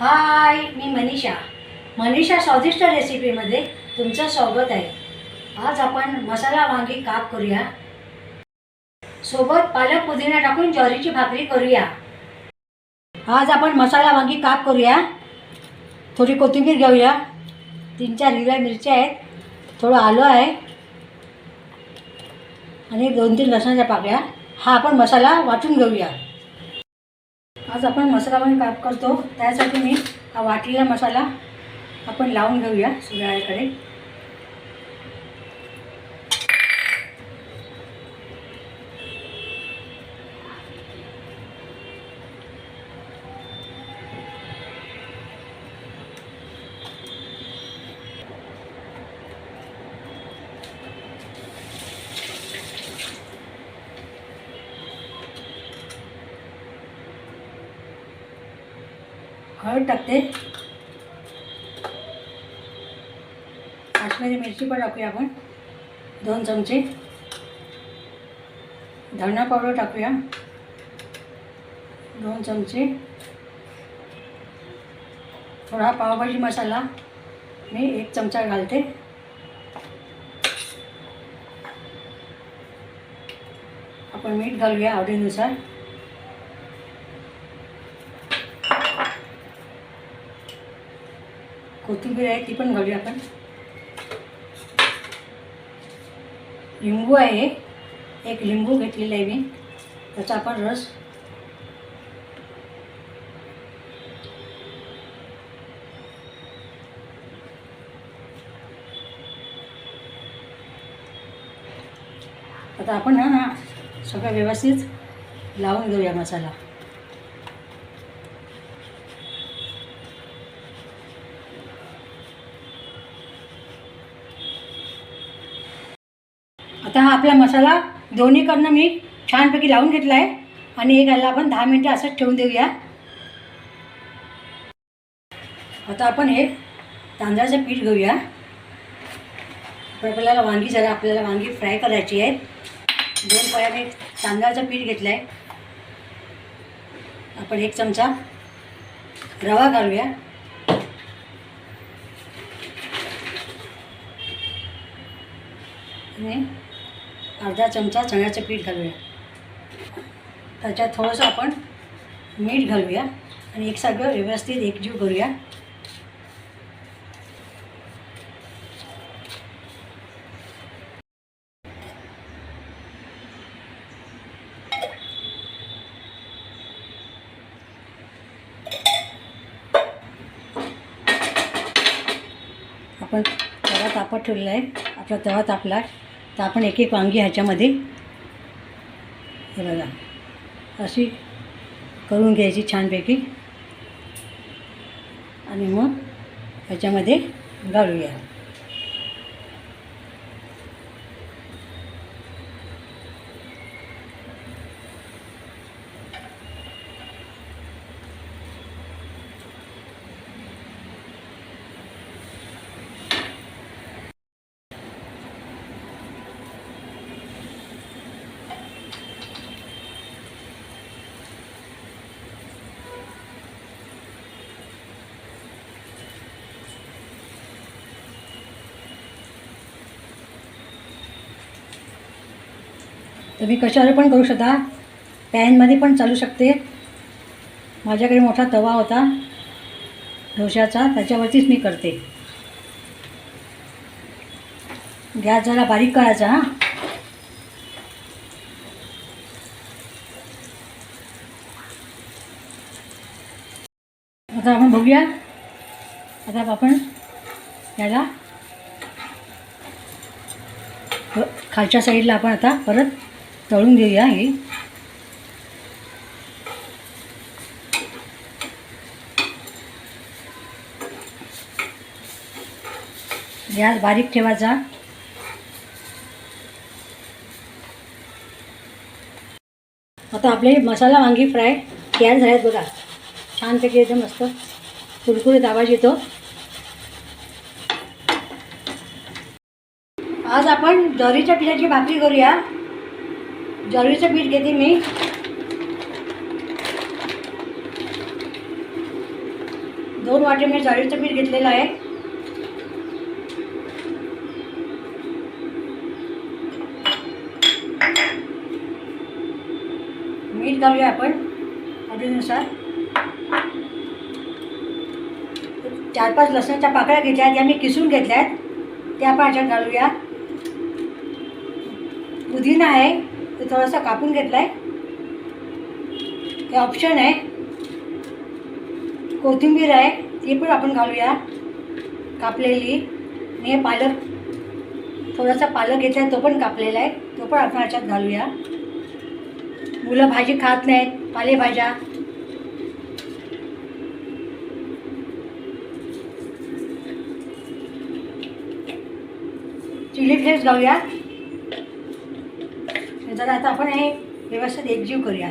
हाय मी मनीषा. मनीषा स्वादिष्ट रेसिपीमध्ये तुमचं स्वागत आहे. आज आपण मसाला वांगी काप करूया. सोबत पालक पुदिना टाकून ज्वारीची भाकरी करूया. आज आपण मसाला वांगी काप करूया. थोडी कोथिंबीर घेऊया. तीन चार हिरव्या मिरच्या आहेत. थोडं आलं आहे. आणि दोन तीन लसणाच्या पाकळ्या. हा आपण मसाला वाटून घेऊया. आज आपण मसाला पण काप करतो. त्यासाठी मी हा वाटलेला मसाला आपण लावून घेऊया सुराळ्याकडे हळद टाकते. काश्मीरी मिरची पण टाकूया आपण. दोन चमचे. धणा पावडर टाकूया. दोन चमचे. थोडा पावभाजी मसाला मी एक चमचा घालते. आपण मीठ घालूया आवडीनुसार. कोथिंबीर आहे ती पण घालूया आपण. लिंबू आहे. एक लिंबू घेतलेला आहे मी. त्याचा आपण रस आता आपण ना सगळं व्यवस्थित लावून घेऊया मसाला. आता हा आपला मसाला दोन्हीकडनं मी छानपैकी लावून घेतला आहे. आणि एक याला आपण दहा मिनटं असंच ठेवून देऊया. आता आपण हे तांदळाचं पीठ घेऊया. आपल्याला वांगी जरा आपल्याला वांगी फ्राय करायची आहे. दोन पळ्या मी तांदळाचं पीठ घेतलं आहे आपण एक चमचा रवा घालूया. आणि अर्धा चमचा चण्याचं पीठ घालूया. त्याच्यात थोडंसं आपण मीठ घालूया आणि एक सगळं व्यवस्थित एकजीव करूया. आपण तवा तापत ठेवलेला आहे. आपला तवा तापला. तर आपण एक एक वांगी ह्याच्यामध्ये हे बघा अशी करून घ्यायची छानपैकी. आणि मग ह्याच्यामध्ये घालूया तुम्ही कशावर पण करू शकता. पॅनमध्ये पण चालू शकते. माझ्याकडे मोठा तवा होता. डोशाचा त्याच्यावरतीच मी करते. गॅस जरा बारीक करायचा हां. आता आपण बघूया. आता आपण याला खालच्या साईडला आपण आता परत तळून घेऊया हे. गॅस बारीक ठेवायचा. आता आपले मसाला वांगी फ्राय तयार झाल्यात बघा. छानपैकी एकदम मस्त कुरकुरीत आवाज येतो. आज आपण ज्वारीच्या पिठाची भाकरी करूया. ज्वारीचं पीठ घेते मी. दोन वाटे मी ज्वारीचं पीठ घेतलेलं आहे. मीठ घालूया आपण आवडीनुसार चार पाच लसणाच्या पाकळ्या घेतल्या आहेत या मी किसून घेतल्या आहेत त्या आपण ह्याच्यात घालूया. पुदिना आहे ते थोडासा कापून घेतला आहे हे ऑप्शन आहे. कोथिंबीर आहे ती पण आपण घालूया. कापलेली. आणि हे पालक थोडासा पालक घेतला आहे तो पण कापलेला आहे. तो पण आपण ह्याच्यात घालूया. मुलं भाजी खात नाहीत पालेभाज्या. चिली फ्लेक्स घालूया. जरा आता आपण हे व्यवस्थित एकजीव करूया.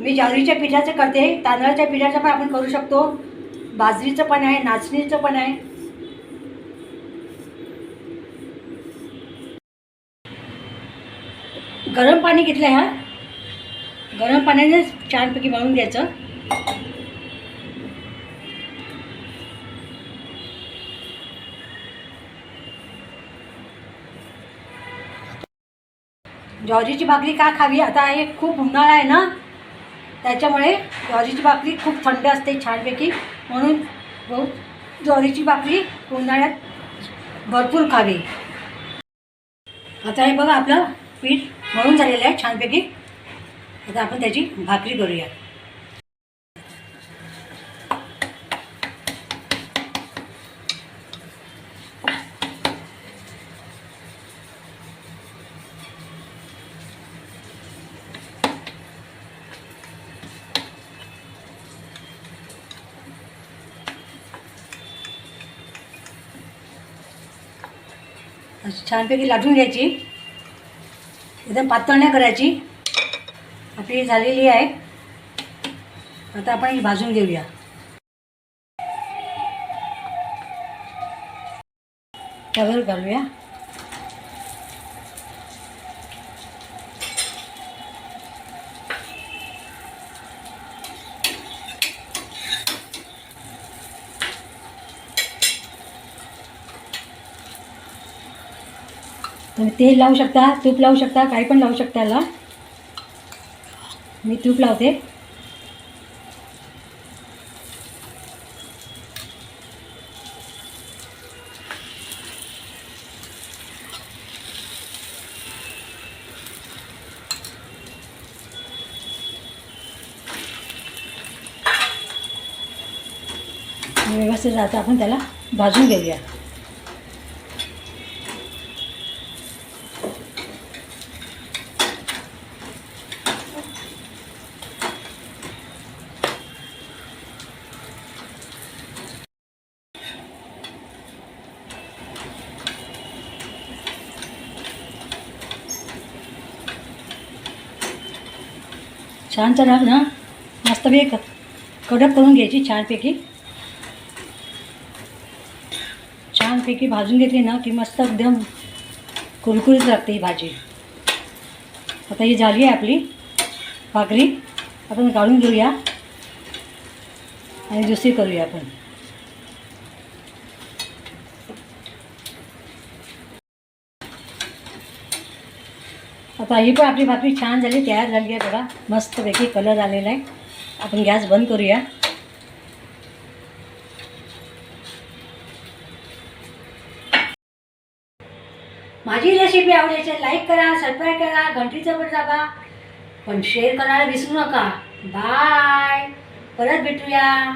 मी ज्वारीच्या पिठाचं करते तांदळाच्या पिठाचं पण आपण करू शकतो. बाजरीचं पण आहे नाचणीचं पण आहे. गरम पाणी घेतलं आहे गरम पाण्यानेच छानपैकी बनवून घ्यायचं. ज्वारीची भाकरी का खावी? आता हे खूप उन्हाळा आहे ना? त्याच्यामुळे ज्वारीची भाकरी खूप थंड असते छानपैकी. म्हणून बहुत ज्वारीची भाकरी उन्हाळ्यात भरपूर खावी. आता हे बघा आपलं पीठ मळून झालेलं आहे छानपैकी. आता आपण त्याची भाकरी करूया अशी छानपैकी लाटून घ्यायची. एकदम पातळ नाही करायची. आपली झालेली आहे. आता आपण ही भाजून घेऊया. त्यावर घालूया. तुम्ही तेल लावू शकता तूप लावू शकता काही पण लावू शकता याला. मी तूप लावते. व्यवस्थित आता आपण त्याला भाजून घेऊया. छान चला ना मस्त क कडक करून घ्यायची छानपैकी. छानपैकी भाजून घेतली ना की मस्त एकदम कुरकुरीत लागते ही भाजी. आता ही झाली आहे आपली भाकरी. आपण काढून घेऊया. आणि दुसरी करूया आपण. आता ही पण आपली भाकरी छान झाली तयार झाली आहे बघा. मस्तपैकी कलर आलेला आहे. आपण गॅस बंद करूया. माझी रेसिपी आवडायची लाईक करा सबस्क्राईब करा घंटीचं पण दाबा. पण शेअर करायला विसरू नका. बाय परत भेटूया.